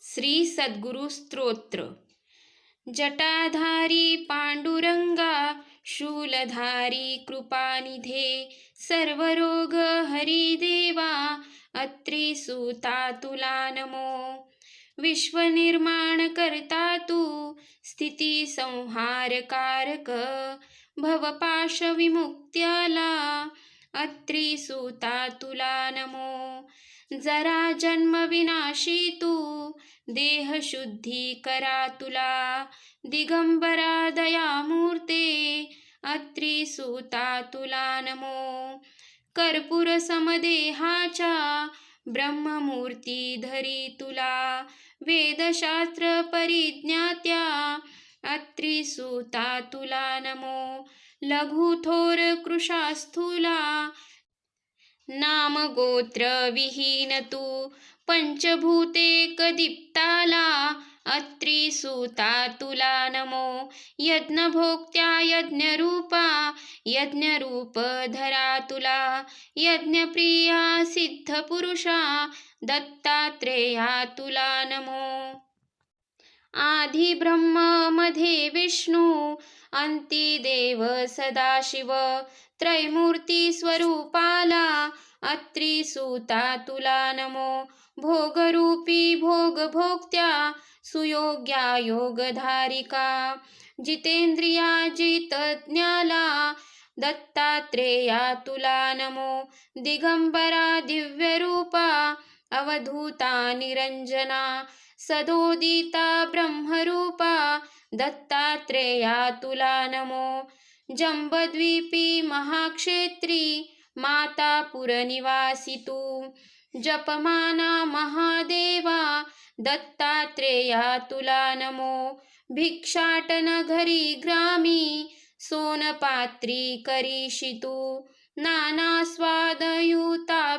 श्री सद्गुरु स्तोत्र. जटाधारी पांडुरंगा शूलधारी कृपानिधे सर्वरोग हरिदेवा अत्री सुता तुला नमो. विश्वनिर्माण करता तू स्थिती भवपाश विमुक्त्याला अत्री सुता तुला नमो। जरा जन्म विनाशी तू देह शुद्धी करा तुला। दिगंबरा दयामूर्ते अत्री सुता तुला नमो। कर्पूर समदेहाच्या ब्रह्ममूर्ती धरी तुला। वेदशास्त्र परिज्ञात्या अत्रिसुता तुला नमो। लघुथोर कृशास्थूला। नाम गोत्र विहीन तू पंचभूते कदीप्ताला अत्रिसुता तुला नमो। यज्ञभोक्त्या यज्ञरूपा। यज्ञरूप धरा तुला यज्ञप्रिया सिद्धपुरुषा। दत्तात्रेया तुला नमो। आधी ब्रह्ममध्ये विष्णू अंती देव सदाशिव त्रैमूर्ती स्वरूपाला अत्री सुता तुला नमो भोगरूपी भोग भोक्त्या सुयोग्या योगधारिका जितेंद्रिया जितज्ञाला दत्तात्रेया तुला नमो दिगंबरा दिव्यरूपा अवधूता निरंजना सदोदिता ब्रह्मरूपा दत्तात्रेया तुला नमो। जम्बद्वीपी महाक्षेत्री माता पुरनिवासी तू जपमाना महादेवा दत्तात्रेया तुला नमो। भिक्षाटन घरी ग्रामी सोनपात्री करीशी तू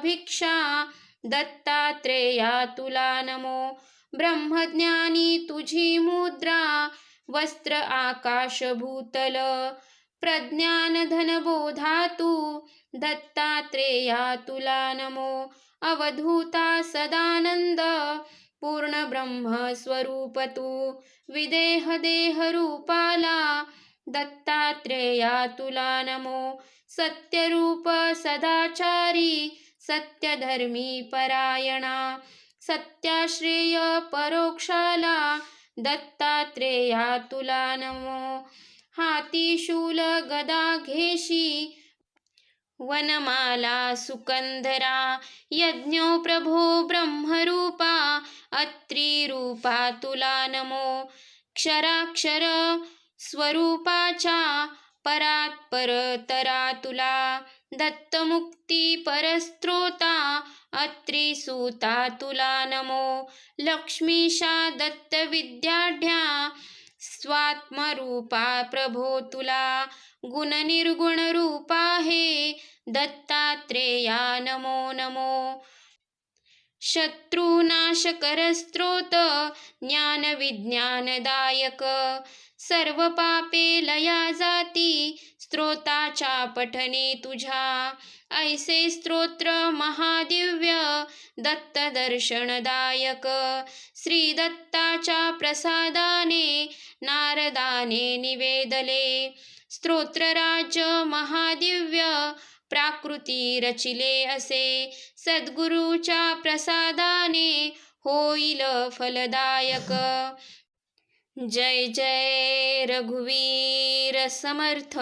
भिक्षा दत्तात्रेया तुला नमो। ब्रह्मज्ञानी तुझी मुद्रा वस्त्र आकाश भूतल प्रज्ञान धनबोधा तू दत्तात्रेया तुला नमो अवधूता सदानंद पूर्ण ब्रह्म स्वरूप तू विदेह देह रूपाला दत्तात्रेया तुला नमो सत्यरूप सदाचारी सत्यधर्मी परायणा सत्याश्रेय परोक्षाला दत्तात्रेया तुला नमो. हाती शूल गदा घेशी वनमाला सुकंधरा यज्ञो प्रभो ब्रह्मरूपा अत्रिरूपा तुला नमो. क्षराक्षर स्वरूपाच्या परात परतरा तुला दत्तमुक्ती परस्त्रोता अत्री सुता तुला नमो। लक्ष्मीशा दत्त विद्याढ्या स्वात्मरूपा प्रभो तुला गुण निर्गुण रूपा हे दत्तात्रेया नमो नमो। शत्रुनाशकरस्त्रोत स्त्रोत सर्व पापे लया जाती स्त्रोताच्या पठने तुझ्या। ऐसे स्तोत्र महादिव्य दत्त दर्शनदायक श्री दत्ताच्या प्रसादाने नारदाने निवेदले। स्तोत्रराज महादिव्य प्राकृती रचिले असे। सद्गुरूच्या प्रसादाने होईल फलदायक. जय जय रघुवीर समर्थ.